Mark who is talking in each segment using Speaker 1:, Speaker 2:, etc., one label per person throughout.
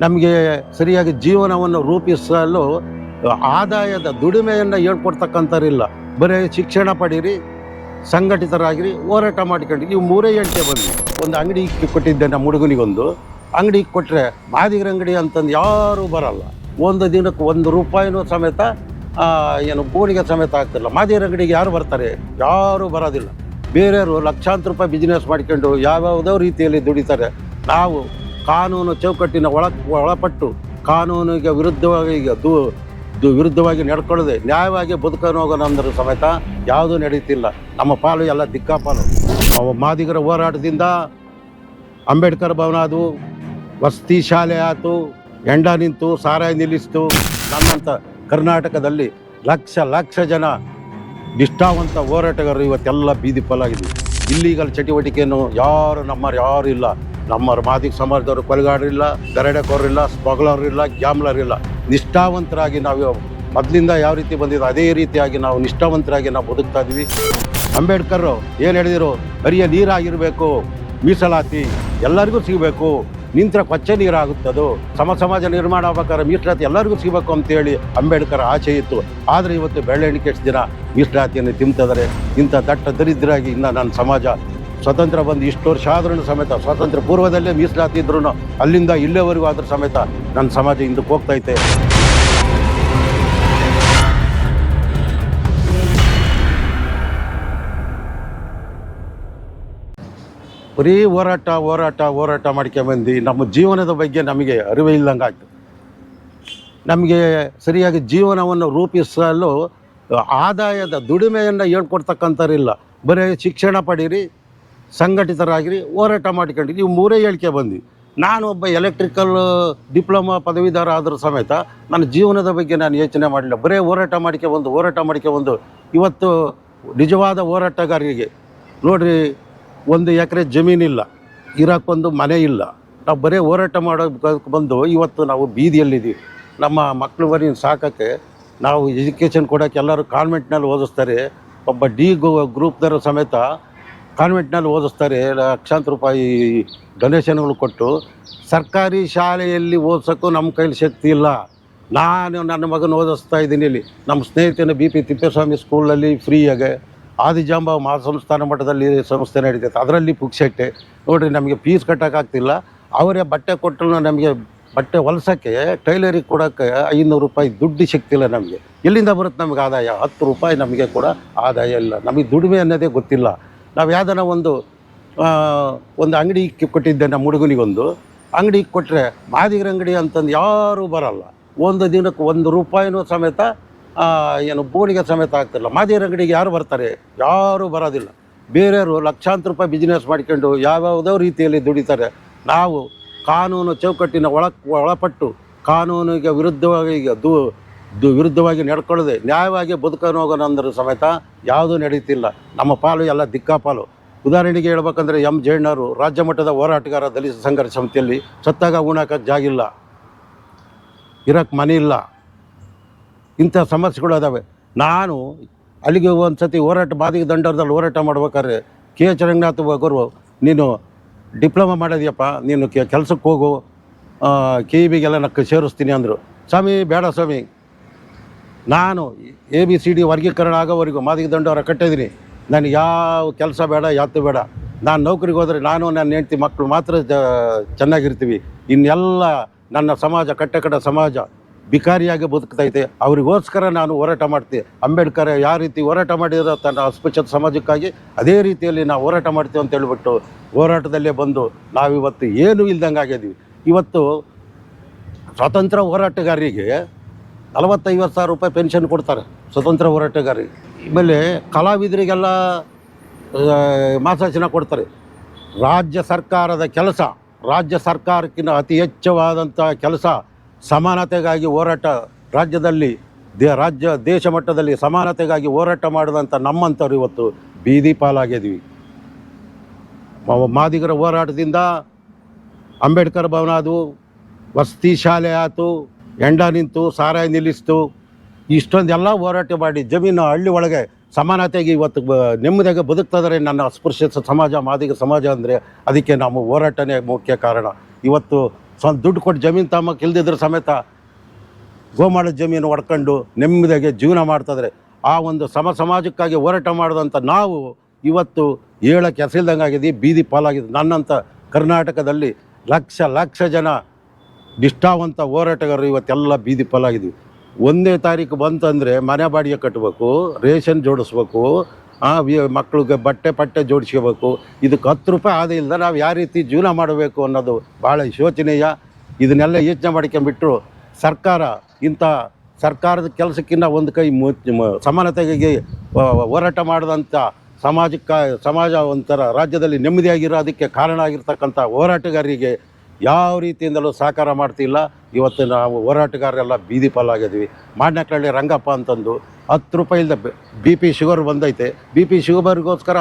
Speaker 1: ನಮಗೆ ಸರಿಯಾಗಿ ಜೀವನವನ್ನು ರೂಪಿಸಲು ಆದಾಯದ ದುಡಿಮೆಯನ್ನು ಹೇಳ್ಕೊಡ್ತಕ್ಕಂಥವ್ರಿಲ್ಲ. ಬರೀ ಶಿಕ್ಷಣ ಪಡೀರಿ, ಸಂಘಟಿತರಾಗಿರಿ, ಹೋರಾಟ ಮಾಡ್ಕೊಂಡು ಇವು ಮೂರೇ ಎಂಟೆ ಬಂದು ಒಂದು ಅಂಗಡಿ ಕೊಟ್ಟಿದ್ದೆ ನಮ್ಮ ಹುಡುಗನಿಗೊಂದು. ಅಂಗಡಿ ಕೊಟ್ಟರೆ ಮಾದಿಗರ ಅಂಗಡಿ ಅಂತಂದು ಯಾರೂ ಬರಲ್ಲ. ಒಂದು ದಿನಕ್ಕೆ ಒಂದು ರೂಪಾಯಿನೂ ಸಮೇತ ಏನು ಗೋಣಿಗೆ ಸಮೇತ ಆಗ್ತಿಲ್ಲ. ಮಾದಿಗರ ಅಂಗಡಿಗೆ ಯಾರು ಬರ್ತಾರೆ? ಯಾರೂ ಬರೋದಿಲ್ಲ. ಬೇರೆಯವರು ಲಕ್ಷಾಂತರ ರೂಪಾಯಿ ಬಿಸ್ನೆಸ್ ಮಾಡ್ಕೊಂಡು ಯಾವ್ಯಾವುದೋ ರೀತಿಯಲ್ಲಿ ದುಡಿತಾರೆ. ನಾವು ಕಾನೂನು ಚೌಕಟ್ಟಿನ ಒಳ ಒಳಪಟ್ಟು ಕಾನೂನಿಗೆ ವಿರುದ್ಧವಾಗಿ ಈಗ ದು ವಿರುದ್ಧವಾಗಿ ನಡ್ಕೊಳ್ಳದೆ ನ್ಯಾಯವಾಗಿ ಬದುಕೊಂಡು ಹೋಗೋಣ ಅಂದ್ರೆ ಸಮೇತ ಯಾವುದೂ ನಡೀತಿಲ್ಲ. ನಮ್ಮ ಪಾಲು ಎಲ್ಲ ದಿಕ್ಕಾಪಾಲು. ನಾವು ಮಾದಿಗರ ಹೋರಾಟದಿಂದ ಅಂಬೇಡ್ಕರ್ ಭವನ ಅದು ವಸತಿ ಶಾಲೆ ಆಯಿತು ಎಂಡ ನಿಂತು, ಸಾರಾಯಿ ನಿಲ್ಲಿಸ್ತು. ನನ್ನಂಥ ಕರ್ನಾಟಕದಲ್ಲಿ ಲಕ್ಷ ಲಕ್ಷ ಜನ ನಿಷ್ಠಾವಂತ ಹೋರಾಟಗಾರರು ಇವತ್ತೆಲ್ಲ ಬೀದಿ ಪಾಲಾಗಿದೆ ಇಲ್ಲಿಗಲ್ಲಿ ಚಟುವಟಿಕೆಯನ್ನು ಯಾರು ನಮ್ಮ ಯಾರು ಇಲ್ಲ. ನಮ್ಮ ಮಾದಿಗ ಸಮಾಜದವರು ಕೊಲೆಗಾರರಿಲ್ಲ, ದರೋಡೆಕೋರರಿಲ್ಲ ಸ್ಮಗ್ಲರ್ ಗ್ಯಾಮ್ಲರಿಲ್ಲ ನಿಷ್ಠಾವಂತರಾಗಿ ನಾವು ಮೊದಲಿಂದ ಯಾವ ರೀತಿ ಬಂದಿದೆ ಅದೇ ರೀತಿಯಾಗಿ ನಾವು ನಿಷ್ಠಾವಂತರಾಗಿ ನಾವು ಬದುಕ್ತಾ ಇದ್ವಿ. ಅಂಬೇಡ್ಕರ್ ಏನು ಹೇಳಿದರು? ಬರಿಯ ನೀರಾಗಿರಬೇಕು, ಮೀಸಲಾತಿ ಎಲ್ಲರಿಗೂ ಸಿಗಬೇಕು, ನಿಂತ್ರ ಕೊಚ್ಚೆ ನೀರಾಗುತ್ತದು ಸಮ ಸಮಾಜ ನಿರ್ಮಾಣ ಆಗ್ಬೇಕಾದ್ರೆ ಮೀಸಲಾತಿ ಎಲ್ಲರಿಗೂ ಸಿಗಬೇಕು ಅಂತೇಳಿ ಅಂಬೇಡ್ಕರ್ ಆಚೆ ಇತ್ತು. ಆದರೆ ಇವತ್ತು ಬೆಳ್ಳೆಣಿಕೆ ಜನ ಮೀಸಲಾತಿಯನ್ನು ತಿಂತಿದ್ದಾರೆ ಇಂಥ ದಟ್ಟ ದರಿದ್ರಾಗಿ ಇನ್ನು ನನ್ನ ಸಮಾಜ ಸ್ವತಂತ್ರ ಬಂದು ಇಷ್ಟು ವರ್ಷ ಆದ್ರೂ ಸಮೇತ ಸ್ವಾತಂತ್ರ್ಯ ಪೂರ್ವದಲ್ಲೇ ಮೀಸಲಾತಿ ಇದ್ರು ಅಲ್ಲಿಂದ ಇಲ್ಲೇವರೆಗೂ ಆದ್ರೂ ಸಮೇತ ನನ್ನ ಸಮಾಜ ಹಿಂದಕ್ಕೆ ಹೋಗ್ತೈತೆ ಬರೀ ಹೋರಾಟ ಹೋರಾಟ ಹೋರಾಟ ಮಾಡ್ಕೊಂಬಂದು ನಮ್ಮ ಜೀವನದ ಬಗ್ಗೆ ನಮಗೆ ಅರಿವೇ ಇಲ್ಲದಂಗೆ ಆಯಿತು. ನಮಗೆ ಸರಿಯಾಗಿ ಜೀವನವನ್ನು ರೂಪಿಸಲು, ಆದಾಯದ ದುಡಿಮೆಯನ್ನು ಹೇಳ್ಕೊಡ್ತಕ್ಕಂಥವ್ರಿಲ್ಲ ಬರೀ ಶಿಕ್ಷಣ ಪಡೀರಿ ಸಂಘಟಿತರಾಗಿರಿ, ಹೋರಾಟ ಮಾಡಿಕೊಂಡು ಇವು ಮೂರೇ ಹೇಳಿಕೆ ಬಂದ್ವಿ. ನಾನು ಒಬ್ಬ ಎಲೆಕ್ಟ್ರಿಕಲ್ ಡಿಪ್ಲೊಮಾ ಪದವೀಧರ ಆದರೂ ಸಮೇತ ನನ್ನ ಜೀವನದ ಬಗ್ಗೆ ನಾನು ಯೋಚನೆ ಮಾಡಲಿಲ್ಲ. ಬರೀ ಹೋರಾಟ ಮಾಡ್ಕೊಬಂದು ಹೋರಾಟ ಮಾಡ್ಕೊಬಂದು ಇವತ್ತು ನಿಜವಾದ ಹೋರಾಟಗಾರರಿಗೆ ನೋಡಿರಿ, ಒಂದು ಎಕರೆ ಜಮೀನಿಲ್ಲ ಇರೋಕ್ಕೊಂದು ಮನೆ ಇಲ್ಲ. ನಾವು ಬರೀ ಹೋರಾಟ ಮಾಡೋಕ್ಕೆ ಬಂದು ಇವತ್ತು ನಾವು ಬೀದಿಯಲ್ಲಿದ್ದೀವಿ. ನಮ್ಮ ಮಕ್ಕಳು ಬರೀ ಸಾಕೋಕ್ಕೆ ನಾವು ಎಜುಕೇಷನ್ ಕೊಡೋಕ್ಕೆ ಎಲ್ಲರೂ ಕಾನ್ವೆಂಟ್ನಲ್ಲಿ ಓದಿಸ್ತಾರೆ. ಒಬ್ಬ ಡಿ ಗ್ರೂಪ್ದವರು ಸಮೇತ ಕಾನ್ವೆಂಟ್ನಲ್ಲಿ ಓದಿಸ್ತಾರೆ, ಲಕ್ಷಾಂತರ ರೂಪಾಯಿ ಡೊನೇಷನ್ಗಳು ಕೊಟ್ಟು, ಸರ್ಕಾರಿ ಶಾಲೆಯಲ್ಲಿ ಓದಿಸೋಕ್ಕೂ ನಮ್ಮ ಕೈಲಿ ಶಕ್ತಿ ಇಲ್ಲ. ನಾನು ನನ್ನ ಮಗನ ಓದಿಸ್ತಾ ಇದ್ದೀನಿ ಇಲ್ಲಿ. ನಮ್ಮ ಸ್ನೇಹಿತನ ಬಿ ಪಿ ತಿಪ್ಪೇಸ್ವಾಮಿ ಸ್ಕೂಲಲ್ಲಿ ಫ್ರೀಯಾಗೆ ಆದಿಜಾಂಬ ಮಹಾಸಂಸ್ಥಾನ ಮಟ್ಟದಲ್ಲಿ ಸಂಸ್ಥೆ ನಡೀತೈತೆ. ಅದರಲ್ಲಿ ಪುಕ್ಸೆಟ್ಟೆ ನೋಡಿರಿ, ನಮಗೆ ಫೀಸ್ ಕಟ್ಟೋಕ್ಕಾಗ್ತಿಲ್ಲ ಅವರೇ ಬಟ್ಟೆ ಕೊಟ್ಟರು ನಮಗೆ ಬಟ್ಟೆ ಹೊಲ್ಸೋಕ್ಕೆ, ಟೈಲರಿಗೆ ಕೊಡೋಕ್ಕೆ ಐನೂರು ರೂಪಾಯಿ ದುಡ್ಡು ಇಲ್ಲ ನಮಗೆ. ಎಲ್ಲಿಂದ ಬರುತ್ತೆ ನಮಗೆ ಆದಾಯ? ಹತ್ತು ರೂಪಾಯಿ ನಮಗೆ ಕೂಡ ಆದಾಯ ಇಲ್ಲ. ನಮಗೆ ದುಡಿಮೆ ಅನ್ನೋದೇ ಗೊತ್ತಿಲ್ಲ. ನಾವು ಯಾವ್ದನ ಒಂದು ಒಂದು ಅಂಗಡಿ ಕೊಟ್ಟಿದ್ದೆ ನಮ್ಮ ಹುಡುಗನಿಗೊಂದು. ಅಂಗಡಿ ಕೊಟ್ಟರೆ ಮಾದಿಗರ ಅಂಗಡಿ ಅಂತಂದು ಯಾರೂ ಬರಲ್ಲ. ಒಂದು ದಿನಕ್ಕೆ ಒಂದು ರೂಪಾಯಿನೂ ಸಮೇತ ಏನು ಬೋಣಿಗೆ ಸಮೇತ ಆಗ್ತಿಲ್ಲ. ಮಾದಿಗರ ಅಂಗಡಿಗೆ ಯಾರು ಬರ್ತಾರೆ? ಯಾರೂ ಬರೋದಿಲ್ಲ. ಬೇರೆಯವರು ಲಕ್ಷಾಂತರ ರೂಪಾಯಿ ಬಿಸ್ನೆಸ್ ಮಾಡ್ಕೊಂಡು ಯಾವ್ಯಾವುದೋ ರೀತಿಯಲ್ಲಿ ದುಡಿತಾರೆ. ನಾವು ಕಾನೂನು ಚೌಕಟ್ಟಿನ ಒಳ ಒಳಪಟ್ಟು ಕಾನೂನಿಗೆ ವಿರುದ್ಧವಾಗಿ ದು ವಿರುದ್ಧವಾಗಿ ನಡ್ಕೊಳ್ಳದೆ ನ್ಯಾಯವಾಗಿ ಅಂದ್ರೆ ಸಮೇತ ಯಾವುದೂ ನಡೀತಿಲ್ಲ. ನಮ್ಮ ಪಾಲು ಎಲ್ಲ ದಿಕ್ಕಾಪಾಲು ಉದಾಹರಣೆಗೆ ಹೇಳ್ಬೇಕಂದ್ರೆ ಎಂ ಜಯಣ್ಣವರು ರಾಜ್ಯ ಮಟ್ಟದ ಹೋರಾಟಗಾರ ದಲಿತ ಸಂಘರ್ಷ ಸಮಿತಿಯಲ್ಲಿ ಸತ್ತಾಗ ಉಣಕ್ಕೆ ಜಾಗಿಲ್ಲ ಇರೋಕ್ಕೆ ಮನೆ ಇಲ್ಲ. ಇಂಥ ಸಮಸ್ಯೆಗಳು ಅದಾವೆ. ನಾನು ಅಲ್ಲಿಗೆ ಒಂದು ಸತಿ ಹೋರಾಟ ಬಾದಿಗೆ ದಂಡರದಲ್ಲಿ ಹೋರಾಟ ಮಾಡ್ಬೇಕಾದ್ರೆ ಕೆ ಎಚ್ ರಂಗನಾಥ್ ಗುರು, ನೀನು ಡಿಪ್ಲೊಮಾ ಮಾಡಿದ್ಯಪ್ಪ, ನೀನು ಕೆಲಸಕ್ಕೆ ಹೋಗು. ಕೆ ಇ ಬಿಗೆಲ್ಲ ನಕ್ಕ ಸೇರಿಸ್ತೀನಿ ಅಂದರು. ಸ್ವಾಮಿ, ಬೇಡ ಸ್ವಾಮಿ. ನಾನು ಎ ಬಿ ಸಿ ಡಿ ವರ್ಗೀಕರಣ ಆಗೋವರೆಗೂ ಮಾದಿಗೆ ದಂಡವರ ಕಟ್ಟಿದ್ದೀನಿ. ನನಗೆ ಯಾವ ಕೆಲಸ ಬೇಡ ಯಾತು ಬೇಡ. ನಾನು ನೌಕರಿಗೆ ಹೋದರೆ ನಾನು ನನ್ನ ಹೆಂಡ್ತಿ ಮಕ್ಕಳು ಮಾತ್ರ ಜ, ಚೆನ್ನಾಗಿರ್ತೀವಿ. ಇನ್ನೆಲ್ಲ ನನ್ನ ಸಮಾಜ ಕಟ್ಟ ಕಟ್ಟ ಸಮಾಜ ಬಿಕಾರಿಯಾಗಿ ಬದುಕ್ತೈತೆ. ಅವರಿಗೋಸ್ಕರ ನಾನು ಹೋರಾಟ ಮಾಡ್ತೀನಿ. ಅಂಬೇಡ್ಕರ್ ಯಾವ ರೀತಿ ಹೋರಾಟ ಮಾಡಿರೋ ತನ್ನ ಅಸ್ಪೃಶ್ಯತ ಸಮಾಜಕ್ಕಾಗಿ ಅದೇ ರೀತಿಯಲ್ಲಿ ನಾವು ಹೋರಾಟ ಮಾಡ್ತೀವಿ ಅಂತ ಹೇಳ್ಬಿಟ್ಟು ಹೋರಾಟದಲ್ಲೇ ಬಂದು ನಾವಿವತ್ತು ಏನೂ ಇಲ್ದಂಗೆ ಆಗಿದ್ದೀವಿ ಇವತ್ತು ಸ್ವಾತಂತ್ರ್ಯ ಹೋರಾಟಗಾರರಿಗೆ ನಲವತ್ತೈವತ್ತು ಸಾವಿರ ರೂಪಾಯಿ ಪೆನ್ಷನ್ ಕೊಡ್ತಾರೆ ಸ್ವತಂತ್ರ ಹೋರಾಟಗಾರರಿಗೆ ಆಮೇಲೆ ಕಲಾವಿದರಿಗೆಲ್ಲ ಮಾಸಾಶನ ಕೊಡ್ತಾರೆ. ರಾಜ್ಯ ಸರ್ಕಾರದ ಕೆಲಸ, ರಾಜ್ಯ ಸರ್ಕಾರಕ್ಕಿಂತ ಅತಿ ಹೆಚ್ಚವಾದಂಥ ಕೆಲಸ ಸಮಾನತೆಗಾಗಿ ಹೋರಾಟ ರಾಜ್ಯದಲ್ಲಿ, ದೇ, ರಾಜ್ಯ ದೇಶ ಮಟ್ಟದಲ್ಲಿ ಸಮಾನತೆಗಾಗಿ ಹೋರಾಟ ಮಾಡಿದಂಥ ನಮ್ಮಂಥವ್ರು ಇವತ್ತು ಬೀದಿ ಪಾಲಾಗಿದ್ದೀವಿ. ಮಾದಿಗರ ಹೋರಾಟದಿಂದ ಅಂಬೇಡ್ಕರ್ ಭವನ ಅದು ವಸತಿ ಶಾಲೆ ಆಯಿತು ಎಂಡ ನಿಂತು, ಸಾರಾಯಿ ನಿಲ್ಲಿಸ್ತು, ಇಷ್ಟೊಂದೆಲ್ಲ ಹೋರಾಟ ಮಾಡಿ ಜಮೀನು ಹಳ್ಳಿ ಒಳಗೆ ಸಮಾನತೆಗೆ ಇವತ್ತು ನೆಮ್ಮದಿಯಾಗಿ ಬದುಕ್ತಿದ್ದಾರೆ ನನ್ನ ಅಸ್ಪೃಶ್ಯ ಸಮಾಜ, ಮಾದಿಗ ಸಮಾಜ ಅಂದರೆ ಅದಕ್ಕೆ ನಮ್ಮ ಹೋರಾಟನೇ ಮುಖ್ಯ ಕಾರಣ. ಇವತ್ತು ಸ್ವಂತ ದುಡ್ಡು ಕೊಟ್ಟು ಜಮೀನು ತಮ್ಮಕ್ಕೆ ಇಲ್ದಿದ್ರೆ ಸಮೇತ ಗೋಮಾಳ ಜಮೀನು ಹೊಡ್ಕೊಂಡು ನೆಮ್ಮದಿಯಾಗಿ ಜೀವನ ಮಾಡ್ತಿದ್ದಾರೆ. ಆ ಒಂದು ಸಮ, ಸಮಾಜಕ್ಕಾಗಿ ಹೋರಾಟ ಮಾಡಿದಂಥ ನಾವು ಇವತ್ತು ಹೇಳಕ್ಕೆ ಹೆಸರಿಲ್ದಂಗೆ ಆಗಿದ್ದೀವಿ ಬೀದಿ ಪಾಲಾಗಿದೆ ನನ್ನಂಥ ಕರ್ನಾಟಕದಲ್ಲಿ ಲಕ್ಷ ಲಕ್ಷ ಜನ ನಿಷ್ಠಾವಂತ ಹೋರಾಟಗಾರರು ಇವತ್ತೆಲ್ಲ ಬೀದಿ ಪಾಲಾಗಿದ್ದೀವಿ ಒಂದನೇ ತಾರೀಕು ಬಂತಂದರೆ ಮನೆ ಬಾಡಿಗೆ ಕಟ್ಟಬೇಕು ರೇಷನ್ ಜೋಡಿಸ್ಬೇಕು, ಆ ಮಕ್ಳಿಗೆ ಬಟ್ಟೆ ಪಟ್ಟೆ ಜೋಡಿಸ್ಕೋಬೇಕು. ಇದಕ್ಕೆ ಹತ್ತು ರೂಪಾಯಿ ಆದ ಇಲ್ಲದೆ ನಾವು ಯಾವ ರೀತಿ ಜೀವನ ಮಾಡಬೇಕು ಅನ್ನೋದು ಭಾಳ ಶೋಚನೀಯ. ಇದನ್ನೆಲ್ಲ ಯೋಚನೆ ಮಾಡ್ಕೊಂಬಿಟ್ರು ಸರ್ಕಾರ. ಇಂಥ ಸರ್ಕಾರದ ಕೆಲಸಕ್ಕಿಂತ ಒಂದು ಕೈ ಸಮಾನತೆಗೆ ಹೋರಾಟ ಮಾಡಿದಂಥ ಸಮಾಜಕ್ಕೆ ಸಮಾಜ ಒಂಥರ ರಾಜ್ಯದಲ್ಲಿ ನೆಮ್ಮದಿಯಾಗಿರೋದಕ್ಕೆ ಕಾರಣ ಆಗಿರ್ತಕ್ಕಂಥ ಹೋರಾಟಗಾರರಿಗೆ ಯಾವ ರೀತಿಯಿಂದಲೂ ಸಹಕಾರ ಮಾಡ್ತಿಲ್ಲ. ಇವತ್ತು ನಾವು ಹೋರಾಟಗಾರರೆಲ್ಲ ಬೀದಿ ಪಾಲಾಗಿದ್ದೀವಿ. ಮಾಡ್ನಕಳ್ಳಿ ರಂಗಪ್ಪ ಅಂತಂದು ಹತ್ತು ರೂಪಾಯಿಲ್ದ ಬಿ ಪಿ ಶುಗರ್ ಬಂದೈತೆ. ಬಿ ಪಿ ಶುಗರ್ಗೋಸ್ಕರ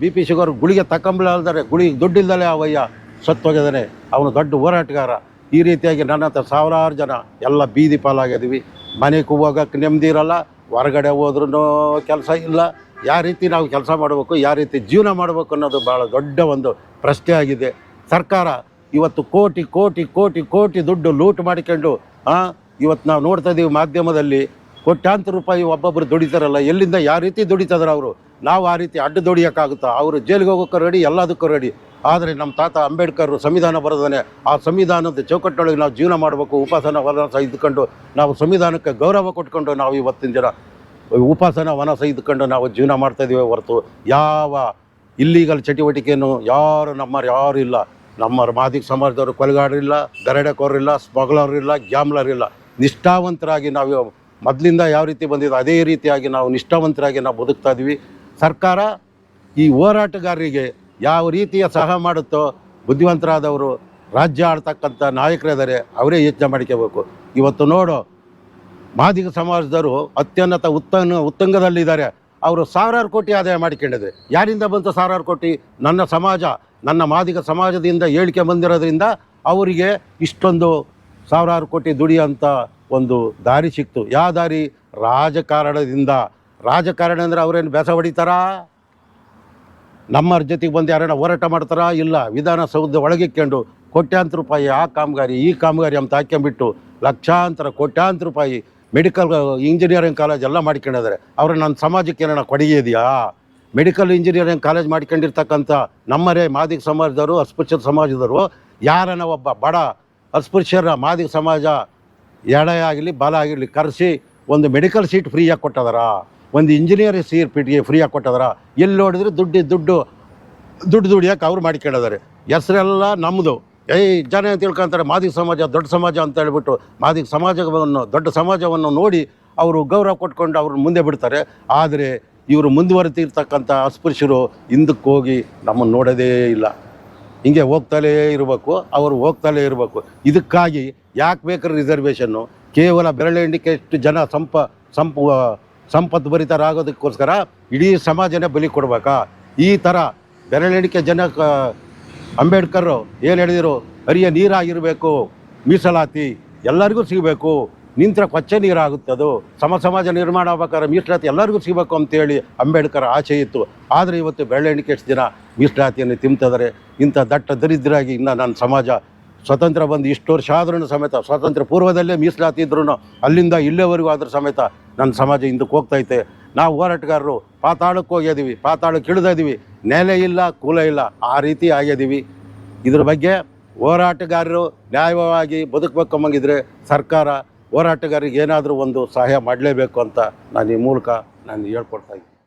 Speaker 1: ಬಿ ಪಿ ಶುಗರ್ ಗುಳಿಗೆ ತಕ್ಕಂಬಲಾಲ್ದರೆ ಗುಳಿ ದುಡ್ಡಿಲ್ದಲೇ ಅವಯ್ಯ ಸತ್ತೋಗಿದ್ದಾನೆ. ಅವನು ದೊಡ್ಡ ಹೋರಾಟಗಾರ. ಈ ರೀತಿಯಾಗಿ ನನ್ನ ಹತ್ರ ಸಾವಿರಾರು ಜನ ಎಲ್ಲ ಬೀದಿ ಪಾಲಾಗಿದ್ವಿ ಮನೆಗೆ ಹೋಗೋಕ್ಕೆ ನೆಮ್ಮದಿ ಇರಲ್ಲ. ಹೊರಗಡೆ ಹೋದ್ರೂ ಕೆಲಸ ಇಲ್ಲ. ಯಾವ ರೀತಿ ನಾವು ಕೆಲಸ ಮಾಡಬೇಕು, ಯಾವ ರೀತಿ ಜೀವನ ಮಾಡಬೇಕು ಅನ್ನೋದು ಭಾಳ ದೊಡ್ಡ ಒಂದು ಪ್ರಶ್ನೆ ಆಗಿದೆ. ಸರ್ಕಾರ ಇವತ್ತು ಕೋಟಿ ಕೋಟಿ ಕೋಟಿ ಕೋಟಿ ದುಡ್ಡು ಲೂಟ್ ಮಾಡಿಕೊಂಡು ಇವತ್ತು ನಾವು ನೋಡ್ತಾ ಇದ್ದೀವಿ ಮಾಧ್ಯಮದಲ್ಲಿ ಕೋಟ್ಯಾಂತರ ರೂಪಾಯಿ ಒಬ್ಬೊಬ್ಬರು ದುಡಿತಾರಲ್ಲ, ಎಲ್ಲಿಂದ ಯಾವ ರೀತಿ ದುಡಿತಾರೆ ಅವರು, ನಾವು ಆ ರೀತಿ ಅಡ್ಡ ದುಡಿಯೋಕ್ಕಾಗುತ್ತಾ? ಅವರು ಜೈಲಿಗೆ ಹೋಗೋಕ್ಕೂ ರೆಡಿ ಎಲ್ಲದಕ್ಕೂ ರೆಡಿ ಆದರೆ ನಮ್ಮ ತಾತ ಅಂಬೇಡ್ಕರ್ ಸಂವಿಧಾನ ಬರೆದಾನೆ ಆ ಸಂವಿಧಾನದ ಚೌಕಟ್ಟೊಳಗೆ ನಾವು ಜೀವನ ಮಾಡಬೇಕು, ಉಪಾಸನ ವನಸ ಇದ್ಕೊಂಡು, ನಾವು ಸಂವಿಧಾನಕ್ಕೆ ಗೌರವ ಕೊಟ್ಕೊಂಡು ನಾವು ಇವತ್ತಿನ ಜನ ಉಪಾಸನ ವನಸ ಇದ್ಕೊಂಡು ನಾವು ಜೀವನ ಮಾಡ್ತಾ ಇದ್ದೀವಿ ಹೊರತು. ಯಾವ ಇಲ್ಲೀಗಲ್ ಚಟುವಟಿಕೆಯನ್ನು ಯಾರು ನಮ್ಮರು ಯಾರು ಇಲ್ಲ. ನಮ್ಮ ಮಾದಿಗ ಸಮಾಜದವರು ಕೊಲೆಗಾರರಿಲ್ಲ ದರೋಡೆಕೋರರಿಲ್ಲ ಸ್ಮಗ್ಲರ್ ಗ್ಯಾಮ್ಲರ್ ಇಲ್ಲ ನಿಷ್ಠಾವಂತರಾಗಿ ನಾವು ಮೊದಲಿಂದ ಯಾವ ರೀತಿ ಬಂದಿದೆ ಅದೇ ರೀತಿಯಾಗಿ ನಾವು ನಿಷ್ಠಾವಂತರಾಗಿ ನಾವು ಬದುಕ್ತಾ ಇದ್ದೀವಿ. ಸರ್ಕಾರ ಈ ಹೋರಾಟಗಾರರಿಗೆ ಯಾವ ರೀತಿಯ ಸಹ ಮಾಡುತ್ತೋ, ಬುದ್ಧಿವಂತರಾದವರು ರಾಜ್ಯ ಆಡ್ತಕ್ಕಂಥ ನಾಯಕರಿದ್ದಾರೆ, ಅವರೇ ಯೋಚನೆ ಮಾಡ್ಕೋಬೇಕು. ಇವತ್ತು ನೋಡು, ಮಾದಿಗ ಸಮಾಜದವರು ಅತ್ಯುನ್ನತ ಉತ್ತಂಗ ಉತ್ತುಂಗದಲ್ಲಿದ್ದಾರೆ. ಅವರು ಸಾವಿರಾರು ಕೋಟಿ ಆದಾಯ ಮಾಡಿಕೊಂಡಿದೆ. ಯಾರಿಂದ ಬಂತು ಸಾವಿರಾರು ಕೋಟಿ? ನನ್ನ ಸಮಾಜ, ನನ್ನ ಮಾದಿಗ ಸಮಾಜದಿಂದ ಹೇಳಿಕೆ ಬಂದಿರೋದ್ರಿಂದ ಅವರಿಗೆ ಇಷ್ಟೊಂದು ಸಾವಿರಾರು ಕೋಟಿ ದುಡಿಯೋಂಥ ಒಂದು ದಾರಿ ಸಿಕ್ತು. ಯಾವ ದಾರಿ? ರಾಜಕಾರಣದಿಂದ. ರಾಜಕಾರಣ ಅಂದರೆ ಅವರೇನು ಬೆಸ ಹೊಡಿತಾರಾ? ನಮ್ಮವ್ರ ಜೊತೆಗೆ ಬಂದು ಯಾರನ್ನ ಹೋರಾಟ ಮಾಡ್ತಾರಾ? ಇಲ್ಲ. ವಿಧಾನಸೌಧ ಒಳಗಿಕ್ಕೊಂಡು ಕೋಟ್ಯಾಂತರ ರೂಪಾಯಿ ಆ ಕಾಮಗಾರಿ, ಈ ಕಾಮಗಾರಿ ಅಂತ ಹಾಕ್ಕೊಂಬಿಟ್ಟು ಲಕ್ಷಾಂತರ, ಕೋಟ್ಯಾಂತರ ರೂಪಾಯಿ ಮೆಡಿಕಲ್ ಇಂಜಿನಿಯರಿಂಗ್ ಕಾಲೇಜ್ ಎಲ್ಲ ಮಾಡ್ಕೊಂಡಿದ್ದಾರೆ. ಅವ್ರ ನನ್ನ ಸಮಾಜಕ್ಕೆ ಏನೋ ಕೊಡುಗೆ ಇದೆಯಾ? ಮೆಡಿಕಲ್ ಇಂಜಿನಿಯರಿಂಗ್ ಕಾಲೇಜ್ ಮಾಡ್ಕೊಂಡಿರ್ತಕ್ಕಂಥ ನಮ್ಮರೇ ಮಾದಿಗ ಸಮಾಜದವರು ಅಸ್ಪೃಶ್ಯ ಸಮಾಜದವರು ಯಾರನ್ನ ಒಬ್ಬ ಬಡ ಅಸ್ಪೃಶ್ಯರ ಮಾದಿಗ ಸಮಾಜ ಎಡ ಆಗಲಿ, ಬಲ ಆಗಿರಲಿ ಕರೆಸಿ ಒಂದು ಮೆಡಿಕಲ್ ಸೀಟ್ ಫ್ರೀಯಾಗಿ ಕೊಟ್ಟದಾರ? ಒಂದು ಇಂಜಿನಿಯರಿಂಗ್ ಸೀಟ್ ಫ್ರೀಯಾಗಿ ಕೊಟ್ಟದಾರ? ಎಲ್ಲಿ ನೋಡಿದ್ರೆ ದುಡ್ಡು ದುಡ್ಡು ದುಡ್ಡು ದುಡಿಯೋಕೆ ಅವ್ರು ಮಾಡ್ಕೊಂಡಿದ್ದಾರೆ. ಹೆಸರೆಲ್ಲ ನಮ್ಮದು ಏಯ್ ಜನ ತಿಳ್ಕೊಂತಾರೆ, ಮಾದಿಗ ಸಮಾಜ ದೊಡ್ಡ ಸಮಾಜ ಅಂತ ಹೇಳ್ಬಿಟ್ಟು ಮಾದಿಗ ಸಮಾಜವನ್ನು, ದೊಡ್ಡ ಸಮಾಜವನ್ನು ನೋಡಿ ಅವರು ಗೌರವ ಕೊಟ್ಕೊಂಡು ಅವ್ರನ್ನ ಮುಂದೆ ಬಿಡ್ತಾರೆ. ಆದರೆ ಇವರು ಮುಂದುವರೆತಿರ್ತಕ್ಕಂಥ ಅಸ್ಪೃಶ್ಯರು ಹಿಂದಕ್ಕೆ ಹೋಗಿ ನಮ್ಮನ್ನು ನೋಡೋದೇ ಇಲ್ಲ. ಹಿಂಗೆ ಹೋಗ್ತಲೇ ಇರಬೇಕು, ಅವರು ಹೋಗ್ತಲೇ ಇರಬೇಕು. ಇದಕ್ಕಾಗಿ ಯಾಕೆ ಬೇಕಾದ್ರೆ ರಿಸರ್ವೇಷನ್ನು ಕೇವಲ ಬೆರಳೆಣಿಕೆ ಎಷ್ಟು ಜನ ಸಂಪ ಸಂಪ ಸಂಪತ್ತು ಭರಿತರಾಗೋದಕ್ಕೋಸ್ಕರ ಇಡೀ ಸಮಾಜನೇ ಬಲಿ ಕೊಡ್ಬೇಕಾ? ಈ ಥರ ಬೆರಳೆಣಿಕೆ ಜನ ಅಂಬೇಡ್ಕರ್ ಏನು ಹೇಳಿದರು? ಹರಿಯ ನೀರಾಗಿರಬೇಕು, ಮೀಸಲಾತಿ ಎಲ್ಲರಿಗೂ ಸಿಗಬೇಕು. ನಿಂತರ ಕೊಚ್ಚೆ ನೀರಾಗುತ್ತೆ ಅದು. ಸಮ ಸಮಾಜ ನಿರ್ಮಾಣ ಆಗ್ಬೇಕಾದ್ರೆ ಮೀಸಲಾತಿ ಎಲ್ಲರಿಗೂ ಸಿಗಬೇಕು ಅಂತೇಳಿ ಅಂಬೇಡ್ಕರ್ ಆಸೆ ಇತ್ತು. ಆದರೆ ಇವತ್ತು ಬೆರಳೆಣಿಕೆ ಎಷ್ಟು ದಿನ ಮೀಸಲಾತಿಯನ್ನು ತಿಂತಿದ್ದಾರೆ. ಇಂಥ ದಟ್ಟ ದರಿದ್ರಾಗಿ ಇನ್ನು ನನ್ನ ಸಮಾಜ ಸ್ವತಂತ್ರ ಬಂದು ಇಷ್ಟು ವರ್ಷ ಆದ್ರೂ ಸಮೇತ, ಸ್ವಾತಂತ್ರ್ಯ ಪೂರ್ವದಲ್ಲೇ ಮೀಸಲಾತಿ ಇದ್ರೂ ಅಲ್ಲಿಂದ ಇಲ್ಲೇವರೆಗೂ ಆದ್ರೂ ಸಮೇತ ನನ್ನ ಸಮಾಜ ಹಿಂದಕ್ಕೆ ಹೋಗ್ತೈತೆ ನಾವು ಹೋರಾಟಗಾರರು, ಪಾತಾಳಕ್ಕೆ ಹೋಗಿದ್ದೀವಿ, ಪಾತಾಳಕ್ಕೆ ಇಳಿದಿದ್ದೀವಿ. ನೆಲೆ ಇಲ್ಲ, ಕುಲ ಇಲ್ಲ, ಆ ರೀತಿ ಆಗಿದ್ದೀವಿ. ಇದ್ರ ಬಗ್ಗೆ ಹೋರಾಟಗಾರರು ನ್ಯಾಯವಾಗಿ ಬದುಕಬೇಕಂಬಂಗಿದ್ರೆ ಸರ್ಕಾರ ಹೋರಾಟಗಾರರಿಗೆ ಏನಾದರೂ ಒಂದು ಸಹಾಯ ಮಾಡಲೇಬೇಕು ಅಂತ ನಾನು ಈ ಮೂಲಕ ನಾನು ಹೇಳ್ಕೊಡ್ತಾ ಇದ್ದೀನಿ.